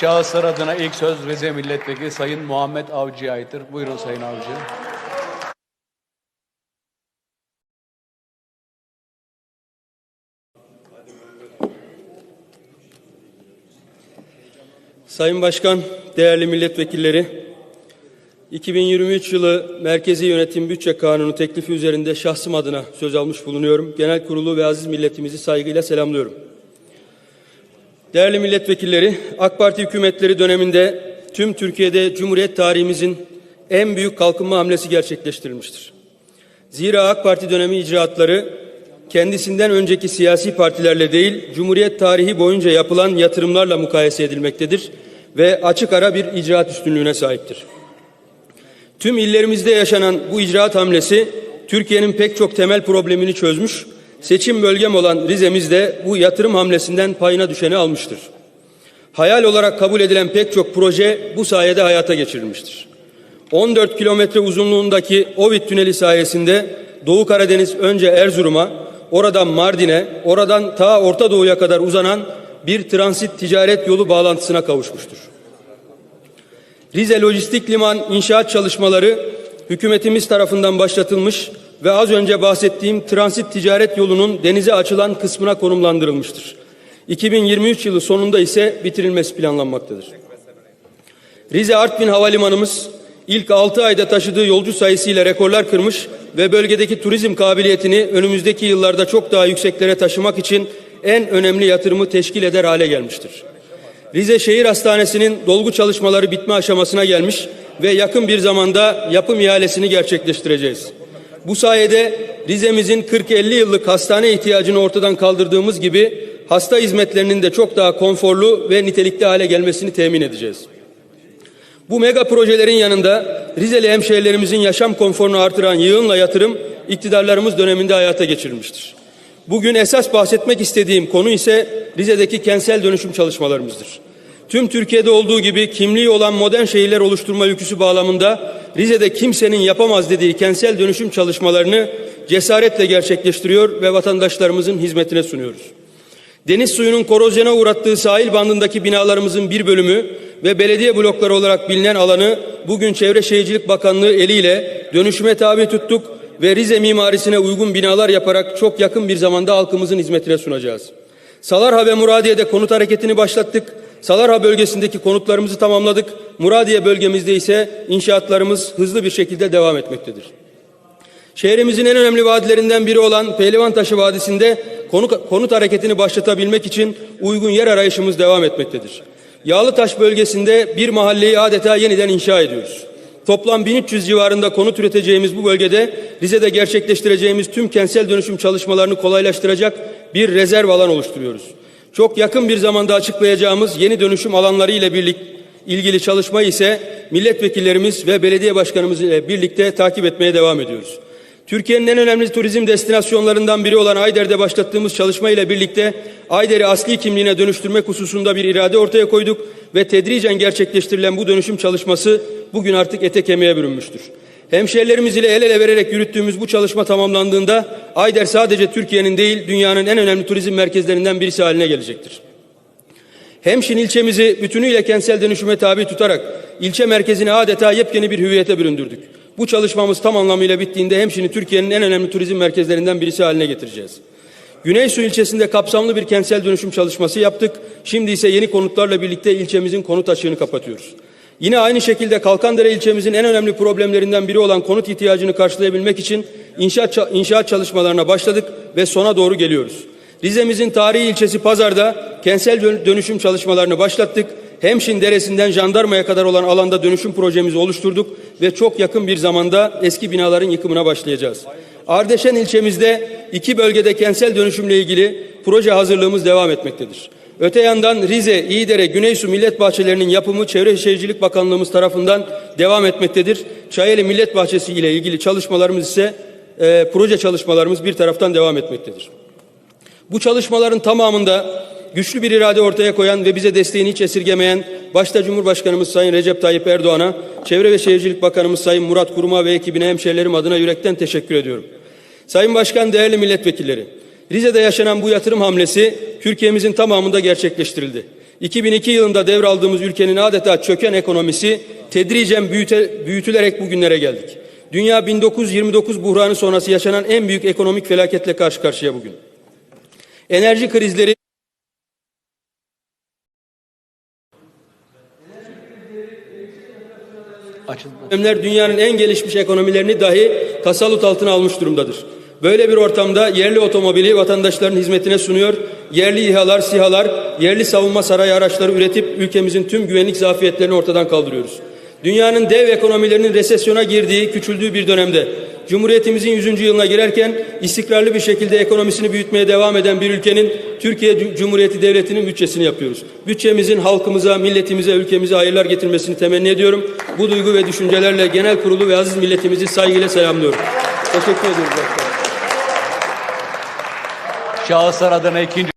Şahıslar adına ilk söz Rize Milletvekili Sayın Muhammed Avcı'ya aittir. Buyurun Sayın Avcı. Sayın Başkan, değerli milletvekilleri, 2023 yılı Merkezi Yönetim Bütçe Kanunu teklifi üzerinde şahsım adına söz almış bulunuyorum. Genel kurulu ve aziz milletimizi saygıyla selamlıyorum. Değerli milletvekilleri, AK Parti hükümetleri döneminde tüm Türkiye'de Cumhuriyet tarihimizin en büyük kalkınma hamlesi gerçekleştirilmiştir. Zira AK Parti dönemi icraatları kendisinden önceki siyasi partilerle değil, Cumhuriyet tarihi boyunca yapılan yatırımlarla mukayese edilmektedir ve açık ara bir icraat üstünlüğüne sahiptir. Tüm illerimizde yaşanan bu icraat hamlesi Türkiye'nin pek çok temel problemini çözmüş, seçim bölgem olan Rize'mizde bu yatırım hamlesinden payına düşeni almıştır. Hayal olarak kabul edilen pek çok proje bu sayede hayata geçirilmiştir. 14 kilometre uzunluğundaki Ovid Tüneli sayesinde Doğu Karadeniz önce Erzurum'a, oradan Mardin'e, oradan ta Orta Doğu'ya kadar uzanan bir transit ticaret yolu bağlantısına kavuşmuştur. Rize Lojistik Liman inşaat çalışmaları hükümetimiz tarafından başlatılmış ve az önce bahsettiğim transit ticaret yolunun denize açılan kısmına konumlandırılmıştır. 2023 yılı sonunda ise bitirilmesi planlanmaktadır. Rize Artvin Havalimanımız ilk 6 ayda taşıdığı yolcu sayısıyla rekorlar kırmış ve bölgedeki turizm kabiliyetini önümüzdeki yıllarda çok daha yükseklere taşımak için en önemli yatırımı teşkil eder hale gelmiştir. Rize Şehir Hastanesi'nin dolgu çalışmaları bitme aşamasına gelmiş ve yakın bir zamanda yapım ihalesini gerçekleştireceğiz. Bu sayede Rize'mizin 40-50 yıllık hastane ihtiyacını ortadan kaldırdığımız gibi hasta hizmetlerinin de çok daha konforlu ve nitelikli hale gelmesini temin edeceğiz. Bu mega projelerin yanında Rizeli hemşehrilerimizin yaşam konforunu artıran yığınla yatırım iktidarlarımız döneminde hayata geçirilmiştir. Bugün esas bahsetmek istediğim konu ise Rize'deki kentsel dönüşüm çalışmalarımızdır. Tüm Türkiye'de olduğu gibi kimliği olan modern şehirler oluşturma yüküsü bağlamında Rize'de kimsenin yapamaz dediği kentsel dönüşüm çalışmalarını cesaretle gerçekleştiriyor ve vatandaşlarımızın hizmetine sunuyoruz. Deniz suyunun korozyona uğrattığı sahil bandındaki binalarımızın bir bölümü ve belediye blokları olarak bilinen alanı bugün Çevre Şehircilik Bakanlığı eliyle dönüşüme tabi tuttuk ve Rize mimarisine uygun binalar yaparak çok yakın bir zamanda halkımızın hizmetine sunacağız. Salarha ve Muradiye'de konut hareketini başlattık. Salarha bölgesindeki konutlarımızı tamamladık. Muradiye bölgemizde ise inşaatlarımız hızlı bir şekilde devam etmektedir. Şehrimizin en önemli vadilerinden biri olan Pehlivantaşı Vadisi'nde konut, konut hareketini başlatabilmek için uygun yer arayışımız devam etmektedir. Yağlıtaş bölgesinde bir mahalleyi adeta yeniden inşa ediyoruz. Toplam 1300 civarında konut üreteceğimiz bu bölgede Rize'de gerçekleştireceğimiz tüm kentsel dönüşüm çalışmalarını kolaylaştıracak bir rezerv alan oluşturuyoruz. Çok yakın bir zamanda açıklayacağımız yeni dönüşüm alanları ile birlikte ilgili çalışmayı ise milletvekillerimiz ve belediye başkanımız ile birlikte takip etmeye devam ediyoruz. Türkiye'nin en önemli turizm destinasyonlarından biri olan Ayder'de başlattığımız çalışma ile birlikte Ayder'i asli kimliğine dönüştürmek hususunda bir irade ortaya koyduk ve tedricen gerçekleştirilen bu dönüşüm çalışması bugün artık ete kemiğe bürünmüştür. Hemşehrilerimiz ile el ele vererek yürüttüğümüz bu çalışma tamamlandığında Ayder sadece Türkiye'nin değil dünyanın en önemli turizm merkezlerinden birisi haline gelecektir. Hemşin ilçemizi bütünüyle kentsel dönüşüme tabi tutarak ilçe merkezini adeta yepyeni bir hüviyete büründürdük. Bu çalışmamız tam anlamıyla bittiğinde Hemşin'i Türkiye'nin en önemli turizm merkezlerinden birisi haline getireceğiz. Güneysu ilçesinde kapsamlı bir kentsel dönüşüm çalışması yaptık. Şimdi ise yeni konutlarla birlikte ilçemizin konut açığını kapatıyoruz. Yine aynı şekilde Kalkandere ilçemizin en önemli problemlerinden biri olan konut ihtiyacını karşılayabilmek için inşaat, inşaat çalışmalarına başladık ve sona doğru geliyoruz. Rize'mizin tarihi ilçesi Pazar'da kentsel dönüşüm çalışmalarını başlattık. Hemşin Deresi'nden jandarmaya kadar olan alanda dönüşüm projemizi oluşturduk ve çok yakın bir zamanda eski binaların yıkımına başlayacağız. Ardeşen ilçemizde iki bölgede kentsel dönüşümle ilgili proje hazırlığımız devam etmektedir. Öte yandan Rize, İyidere, Güneysu Millet Bahçelerinin yapımı Çevre Şehircilik Bakanlığımız tarafından devam etmektedir. Çayeli Millet Bahçesi ile ilgili çalışmalarımız ise e, proje çalışmalarımız bir taraftan devam etmektedir. Bu çalışmaların tamamında güçlü bir irade ortaya koyan ve bize desteğini hiç esirgemeyen başta Cumhurbaşkanımız Sayın Recep Tayyip Erdoğan'a, Çevre ve Şehircilik Bakanımız Sayın Murat Kuruma ve ekibine hemşerilerim adına yürekten teşekkür ediyorum. Sayın Başkan, değerli milletvekilleri, Rize'de yaşanan bu yatırım hamlesi Türkiye'mizin tamamında gerçekleştirildi. 2002 yılında devraldığımız ülkenin adeta çöken ekonomisi tedricen büyüte, büyütülerek bugünlere geldik. Dünya 1929 buhranı sonrası yaşanan en büyük ekonomik felaketle karşı karşıya bugün. Enerji krizleri. Dönemler dünyanın en gelişmiş ekonomilerini dahi tasallut altına almış durumdadır. Böyle bir ortamda yerli otomobili vatandaşların hizmetine sunuyor, yerli İHA'lar, SİHA'lar, yerli savunma sanayi araçları üretip ülkemizin tüm güvenlik zafiyetlerini ortadan kaldırıyoruz. Dünyanın dev ekonomilerinin resesyona girdiği, küçüldüğü bir dönemde Cumhuriyetimizin 100. yılına girerken istikrarlı bir şekilde ekonomisini büyütmeye devam eden bir ülkenin Türkiye Cum- Cumhuriyeti Devleti'nin bütçesini yapıyoruz. Bütçemizin halkımıza, milletimize, ülkemize hayırlar getirmesini temenni ediyorum. Bu duygu ve düşüncelerle genel kurulu ve aziz milletimizi saygıyla selamlıyorum. Teşekkür ediyoruz. başkanım. Şahıslar adına ikinci